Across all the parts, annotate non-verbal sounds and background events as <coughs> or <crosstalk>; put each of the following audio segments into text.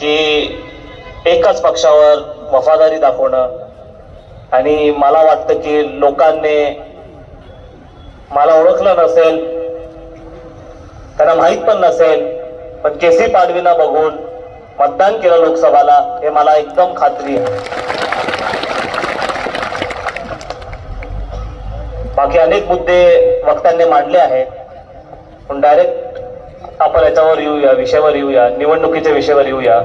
की एकाच पक्षावर वफादारी दाखवणं आणि मला वाटतं की लोकांनी मला ओळखलं नसेल त्यांना माहीत पण नसेल पण केसी पाडवीना बघून मतदान केलं लोकसभाला हे मला एकदम खात्री आहे. बाकी अनेक मुद्दे वक्त्यांनी मांडले आहेत पण डायरेक्ट आपण याच्यावर येऊया विषयावर येऊया निवडणुकीच्या विषयावर येऊया.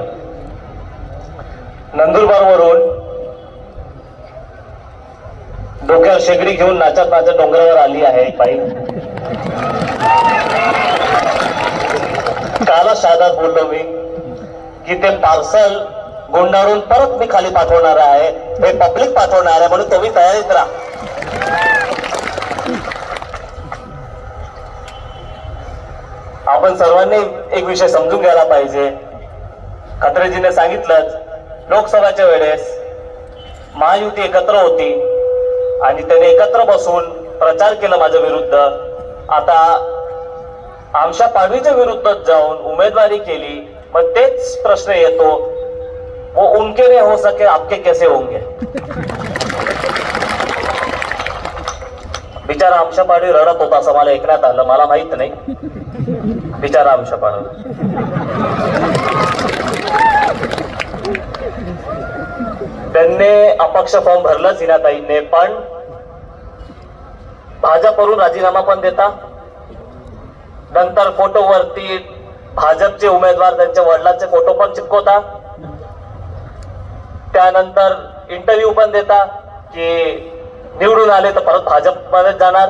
नंदुरबारवरून डोक्यावर शेगडी घेऊन नाचत नाचत डोंगरावर आली आहे एक बाई. काला शादात बोललो मी की ते पार्सल गुंडाळून परत मी खाली पाठवणार आहे हे पब्लिक पाठवणार आहे म्हणून तुम्ही तयारीत राहा. आपण सर्वांनी एक विषय समजून घ्यायला पाहिजे. खत्रेजीने सांगितलंच लोकसभाच्या वेळेस महायुती एकत्र होती आणि त्याने एकत्र बसून प्रचार केला माझ्या विरुद्ध. आता आमच्या पाडवीच्या विरुद्ध जाऊन उमेदवारी केली मग तेच प्रश्न येतो वो उनके ने हो सके आपके कैसे होंगे? बिचारा आमच्या पाडवी रडत होता असं मला ऐकण्यात आलं मला माहीत नाही. बिचारा आमच्या पाडवी त्यांनी अपक्ष फॉर्म भरलं सिनाताईने पण भाजपवरून राजीनामा पण देता. नंतर फोटोवरती भाजपचे उमेदवार त्यांच्या वडिलांचे फोटो पण चिपकवता. त्यानंतर इंटरव्ह्यू पण देता की निवडून आले तर परत भाजपमध्येच जाणार.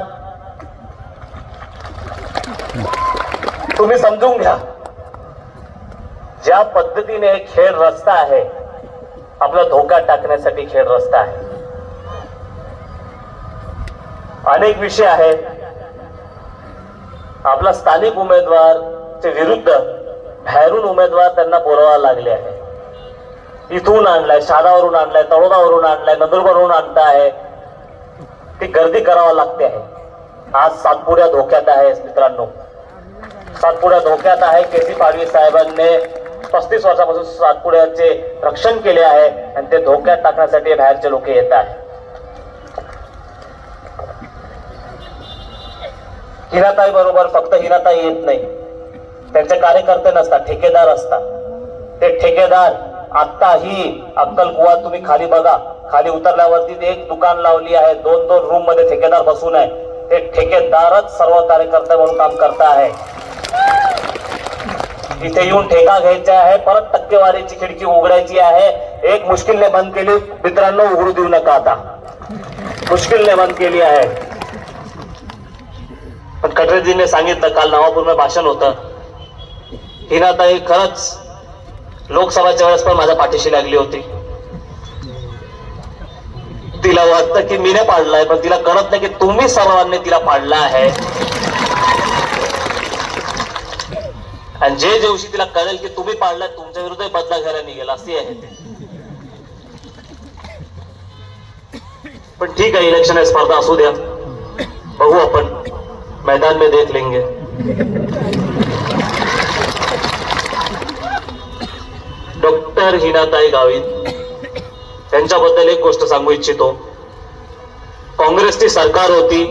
तुम्ही समजून घ्या. ज्या पद्धतीने खेळ रस्ता आहे आपला धोका टाकण्यासाठी खेळ रस्ता आहे. अनेक विषय आहेत. आपला स्थानिक उमेदवार चे विरुद्ध बाहेरून उमेदवार त्यांना बोलवायला लागले आहे इथून आणलाय शादावरून आणलाय तळोदावरून आणलाय नंदुरबारवरून आणता आहे ती गर्दी करावा लागते आहे. आज सातपुड्या धोक्यात आहे मित्रांनो. सातपुड्या धोक्यात आहे. के सी पाडवी साहेबांनी पस्तीस वर्षापासून सातपुड्याचे रक्षण केले आहे आणि ते धोक्यात टाकण्यासाठी बाहेरचे लोक येत आहेत. हिराताई बरोबर फक्त हिराताई येत नाही. त्यांचे कार्यकर्ते नसतात ठेकेदार असतात. ते ठेकेदार आत्ताही अक्कलकुवा तुम्ही खाली बघा. खाली उतरल्यावरती एक दुकान लावली आहे. दोन दोन रूममध्ये ठेकेदार बसून आहे. ते ठेकेदारच सर्व कार्यकर्ते म्हणून काम करता आहे. इथे येऊन ठेका घ्यायचा आहे परत टक्केवारीची खिडकी उघडायची आहे. एक मुश्किलने बंद केली. मित्रांनो उघडू देऊ नका आता. मुश्किलने बंद केली आहे. पण कटरेजीने सांगितलं काल नवापूरमध्ये भाषण होतं. हिनाताई खरंच लोकसभाच्या वेळेस पण माझ्या पाठीशी लागली होती. तिला वाटतं की मीने पाडलाय पण तिला कळत नाही की तुम्ही सर्वांनी तिला पाडला आहे. आणि जे दिवशी तिला कळेल की तुम्ही पाळला तुमच्या विरुद्ध बदला घ्यायला निघेल असे आहे ते. पण ठीक आहे इलेक्शन आहे स्पर्धा असू द्या. बघू आपण. मैदान में देख लेंगे. डॉक्टर हिनाताई गावित त्यांच्याबद्दल एक गोष्ट सांगू इच्छितो. काँग्रेसची सरकार होती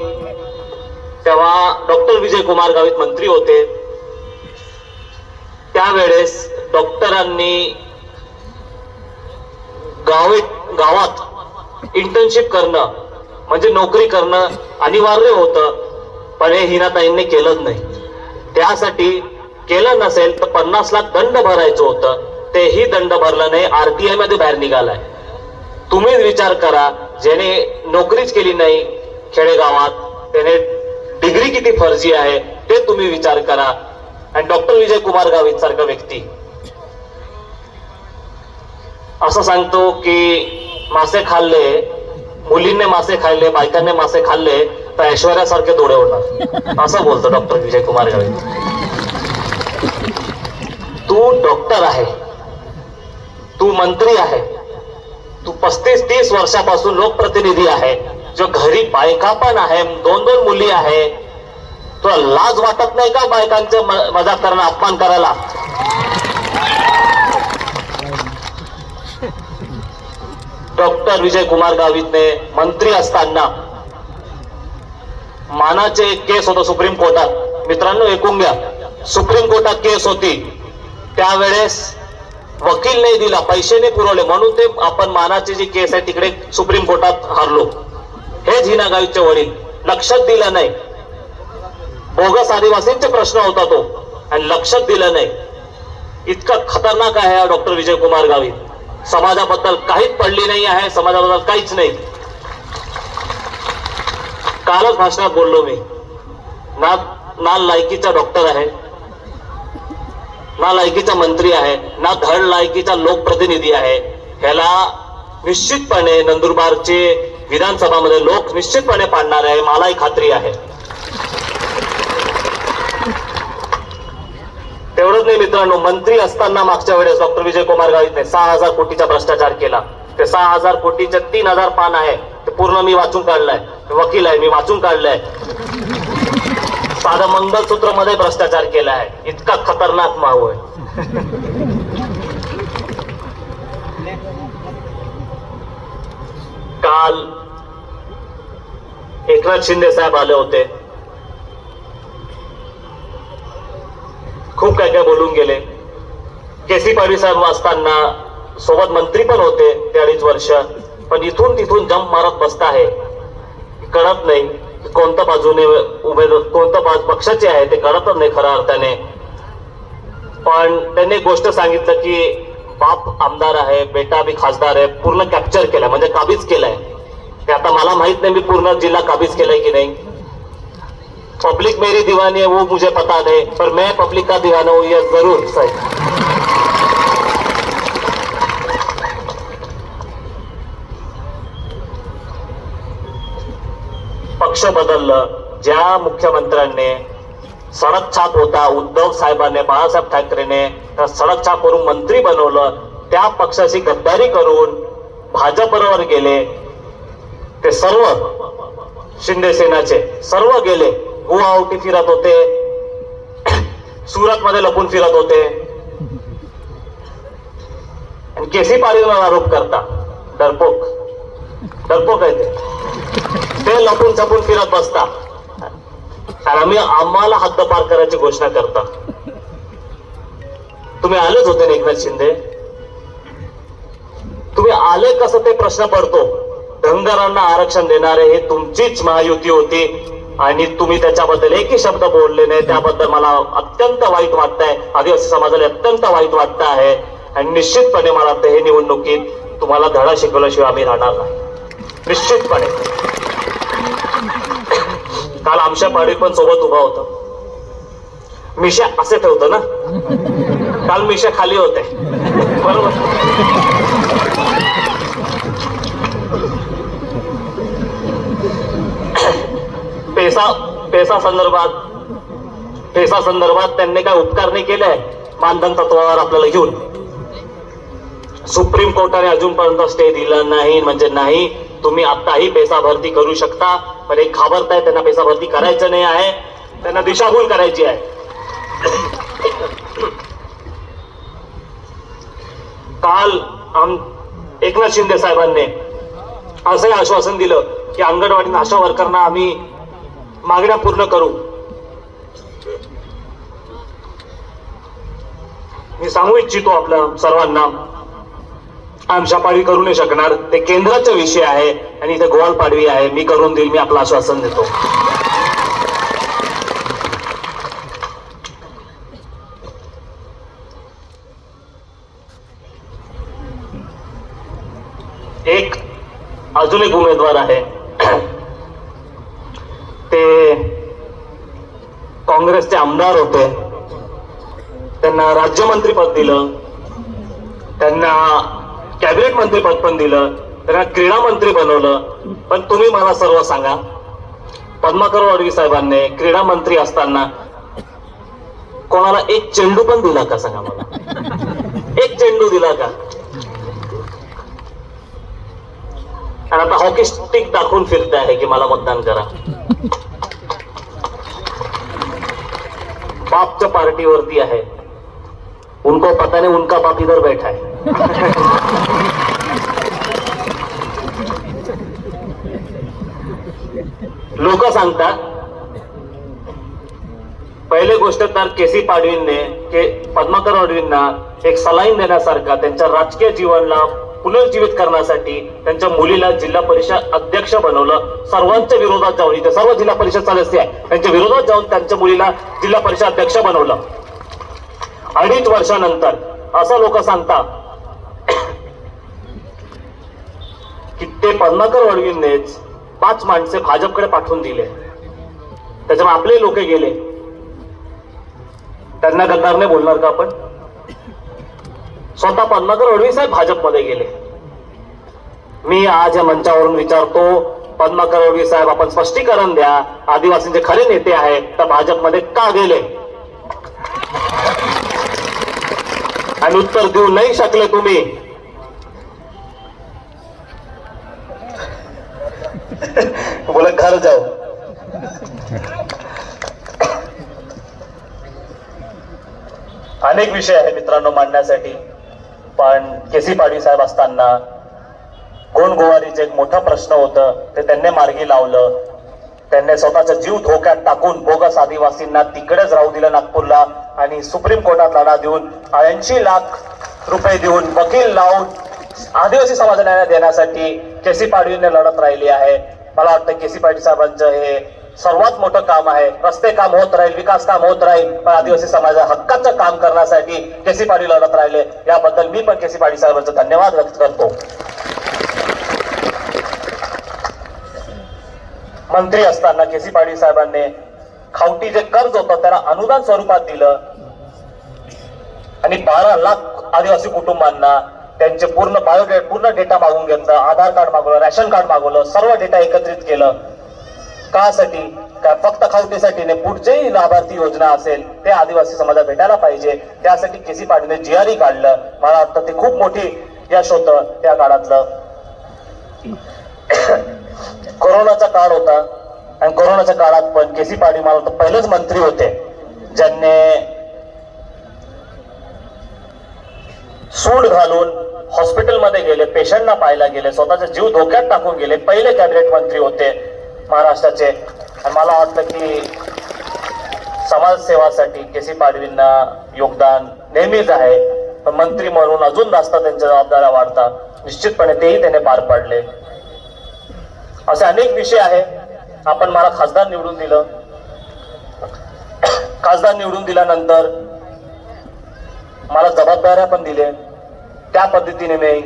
तेव्हा डॉक्टर विजय कुमार गावित मंत्री होते. त्यावेळेस डॉक्टरांनी गावे गावात इंटर्नशिप करणं म्हणजे नोकरी करणं अनिवार्य होतं पण हे हिनाताईंनी केलंच नाही. त्यासाठी केलं नसेल तर पन्नास लाख दंड भरायचं होतं तेही दंड भरलं नाही आरटीआयमध्ये बाहेर निघालाय. तुम्हीच विचार करा ज्याने नोकरीच केली नाही खेडेगावात त्याने डिग्री किती फर्जी आहे ते तुम्ही विचार करा. आणि डॉक्टर विजय कुमार गावित सारखा व्यक्ती. असं सांगतो की मासे खाल्ले मुलींनी मासे खाल्ले बायकांनी मासे खाल्ले तर ऐश्वर्यासारखे डोळे होणार असं बोलतो डॉक्टर विजय कुमार गावित. तू डॉक्टर आहे. तू मंत्री आहे. तू पस्तीस तीस वर्षापासून लोकप्रतिनिधी आहे. जो घरी बायका पण आहे दोन दोन मुली आहे तुला लाज वाटत नाही का बायकांचं मजाक करणं अपमान करायला? डॉक्टर विजय कुमार गावितने मंत्री असताना मानाचे एक केस होतं सुप्रीम कोर्टात. मित्रांनो ऐकून घ्या. सुप्रीम कोर्टात केस होती. त्यावेळेस वकील नाही दिला पैसे नाही पुरवले. म्हणून ते आपण मानाची जी केस आहे तिकडे सुप्रीम कोर्टात हारलो. हेच हिना गावितचे वडील. लक्षात दिलं नाही. बोगस आदिवासींचे प्रश्न होता तो. आणि लक्षात दिलं नाही. इतका खतरनाक आहे हा डॉक्टर विजय कुमार गावित समाजाबद्दल काहीच पडली नाही आहे समाजाबद्दल काहीच नाही. कालच भाषणात बोललो मी. ना ना लायकीचा डॉक्टर आहे ना लायकीचा मंत्री आहे ना धड लायकीचा लोकप्रतिनिधी आहे. ह्याला निश्चितपणे नंदुरबारचे विधानसभामध्ये लोक निश्चितपणे पाडणार आहे मलाही खात्री आहे. गरज नाही मित्रांनो मंत्री असताना मागच्या वेळेस डॉक्टर विजय कुमार गावितने सहा हजार कोटीचा भ्रष्टाचार केला. ते सहा हजार कोटीचे तीन हजार पान आहे. ते पूर्ण मी वाचून काढलंय. वकील आहे मी वाचून काढलंय. साधं मंगलसूत्रमध्ये भ्रष्टाचार केला आहे इतका खतरनाक माव आहे. काल एकनाथ शिंदे साहेब आले होते. खूप काय काय बोलून गेले. केसी पाडवी साहेब असताना सोबत मंत्री पण होते ते अडीच वर्ष. पण इथून तिथून जंप मारत बसता आहे. कळत नाही कोणत्या बाजूने उमेदवार कोणत्या पक्षाचे आहे ते कळतच नाही खऱ्या अर्थाने. पण त्यांनी एक गोष्ट सांगितलं की बाप आमदार आहे बेटा बी खासदार आहे पूर्ण कॅप्चर केलाय म्हणजे काबीज केलाय. ते आता मला माहीत नाही मी पूर्ण जिल्हा काबीज केलाय की नाही. पब्लिक मेरी दीवानी है वो मुझे पता नहीं पर मैं पब्लिक का दीवाना हूँ यह जरूर सही। पक्ष बदललं ज्या मुख्यमंत्र्यांनी सडक छाप होता उद्धव साहेबांनी बाळासाहेब ठाकरेने त्या सडक छाप करून मंत्री बनवलं त्या पक्षाची गद्दारी करून भाजपबरोबर गेले ते सर्व शिंदे सेनाचे सर्व गेले. गुवाहाटी फिरत होते. सुरत मध्ये लपून फिरत होते. केसी पाटीलवर आरोप करता डरपोक. डरपोक आहे ते. ते लपून छपून फिरत बसता. आणि आम्ही आम्हाला हद्दपार करायची घोषणा करता. तुम्ही आलेच होते ना एकनाथ शिंदे? तुम्ही आले कसं ते प्रश्न पडतो. धनगरांना आरक्षण देणारे हे तुमचीच महायुती होती. आणि तुम्ही त्याच्याबद्दल एकही शब्द बोलले नाही. त्याबद्दल मला अत्यंत वाईट वाटतंय. आदिवासी समाजाला अत्यंत वाईट वाटत आहे. आणि निश्चितपणे मला वाटतं हे निवडणुकीत तुम्हाला धडा शिकवल्याशिवाय आम्ही राहणार नाही. निश्चितपणे. काल आमच्या पाडीत पण सोबत उभा होता. मिशा असे ठेवतो ना? काल मिशा खाली होते. बरोबर? पेसा पेसा संदर्भात पेसा संदर्भात त्यांनी काय उपकार नाही केलाय मानधन तत्वावर आपल्याला घेऊन. सुप्रीम कोर्टाने अजूनपर्यंत स्टे दिला नाही म्हणजे नाही तुम्ही आताही पैसा भरती करू शकता पण एक घाबरताय त्यांना पैसा भरती करायचं नाही आहे त्यांना दिशाभूल करायची आहे. काल आम एकनाथ शिंदे साहेबांनी असंही आश्वासन दिलं की अंगणवाडी आशा वर्करना आम्ही मागण्या पूर्ण करू. मी सांगू इच्छितो आपल्या सर्वांना आमच्या पाडवी करू नाही शकणार. ते केंद्राचा विषय आहे आणि इथे गोवाल पाडवी आहे. मी करून देईल मी आपलं आश्वासन देतो. एक अजून एक उमेदवार आहे ते काँग्रेसचे आमदार होते. त्यांना राज्यमंत्रीपद दिलं. त्यांना कॅबिनेट मंत्रीपद पण दिलं. त्यांना क्रीडा मंत्री बनवलं. पण तुम्ही मला सर्व सांगा पद्माकर वाडवी साहेबांनी क्रीडा मंत्री असताना कोणाला एक चेंडू पण दिला का सांगा मला? एक चेंडू दिला का? आणि आता हॉकी स्टिक दाखवून फिरते आहे की मला मतदान करा. आपच्या पार्टीवरती आहे. उनको पता नाही उनका बाप इधर बैठा है. लोक सांगतात पहिले गोष्ट तर के सी पाडवींनी के पद्माकर अडवींना एक सलाईन देण्यासारखा त्यांच्या राजकीय जीवनला पुनर्जीवित करण्यासाठी त्यांच्या मुलीला जिल्हा परिषद अध्यक्ष बनवलं. सर्वांच्या विरोधात जाऊन इथे सर्व जिल्हा परिषद सदस्य आहे त्यांच्या विरोधात जाऊन त्यांच्या मुलीला जिल्हा परिषद अध्यक्ष बनवलं. अडीच वर्षानंतर असं लोक सांगतात की ते पद्माकर वडवींनीच पाच माणसे भाजपकडे पाठवून दिले. त्याच्यामुळे आपले लोक गेले. त्यांना गद्दारने बोलणार का आपण? स्वतः पद्माकर वडवी साहेब भाजपमध्ये गेले. मी आज या मंचावरून विचारतो पद्माकर वडवी साहेब आपण स्पष्टीकरण द्या. आदिवासींचे खरे नेते आहेत तर भाजपमध्ये का गेले? आणि उत्तर देऊ नाही शकले तुम्ही. बोला घर जाऊ. अनेक विषय आहे मित्रांनो मांडण्यासाठी. पण केसी पाडवी साहेब असताना गोंडगोवारीचं एक मोठं प्रश्न होतं. ते त्यांनी मार्गी लावलं. त्यांनी स्वतःचा जीव धोक्यात टाकून बोगस आदिवासींना तिकडेच राहू दिलं नागपूरला आणि सुप्रीम कोर्टात लढा देऊन ऐंशी लाख रुपये देऊन वकील लावून आदिवासी समाजाला देण्यासाठी केसी पाडवीने लढत राहिली आहे. मला वाटतं केसी पाटील साहेबांचं हे सर्वात मोठं काम आहे. रस्ते काम होत राहील विकास काम होत राहील पण आदिवासी समाजा हक्काचं काम करण्यासाठी केसी पाडी लढत राहिले. याबद्दल मी पण केसी पाडी साहेबांचं धन्यवाद व्यक्त करतो. मंत्री असताना केसी पाडी साहेबांनी खावटी जे कर्ज होतं त्याला अनुदान स्वरूपात दिलं. आणि बारा लाख आदिवासी कुटुंबांना त्यांचे पूर्ण बायोडेट पूर्ण डेटा मागून घेतलं. आधार कार्ड मागवलं रॅशन कार्ड मागवलं सर्व डेटा एकत्रित केलं. कासाठी का फक्त खावटीसाठी नाही पुढचेही लाभार्थी योजना असेल ते आदिवासी समाजाला भेटायला पाहिजे. त्यासाठी केसी पाटीलने जीआरई काढलं. मला वाटतं ते खूप मोठी यश होतं त्या काळातलं. <coughs> कोरोनाचा काळ होता. आणि कोरोनाच्या काळात पण केसी पाटील मला वाटतं पहिलेच मंत्री होते. ज्यांनी सूट घालून हॉस्पिटलमध्ये गेले पेशंटना पाहायला गेले स्वतःचा जीव धोक्यात टाकून गेले पहिले कॅबिनेट मंत्री होते. महाराष्ट्राचे. आणि मला वाटतं की समाजसेवासाठी केसी पाडवींना योगदान नेहमीच आहे. पण मंत्री म्हणून अजून जास्त त्यांच्या जबाबदाऱ्या वाढतात. निश्चितपणे तेही त्याने पार पाडले. असे अनेक विषय आहे आपण मला खासदार निवडून दिलं. खासदार निवडून दिल्यानंतर मला जबाबदाऱ्या पण दिले त्या पद्धतीने मी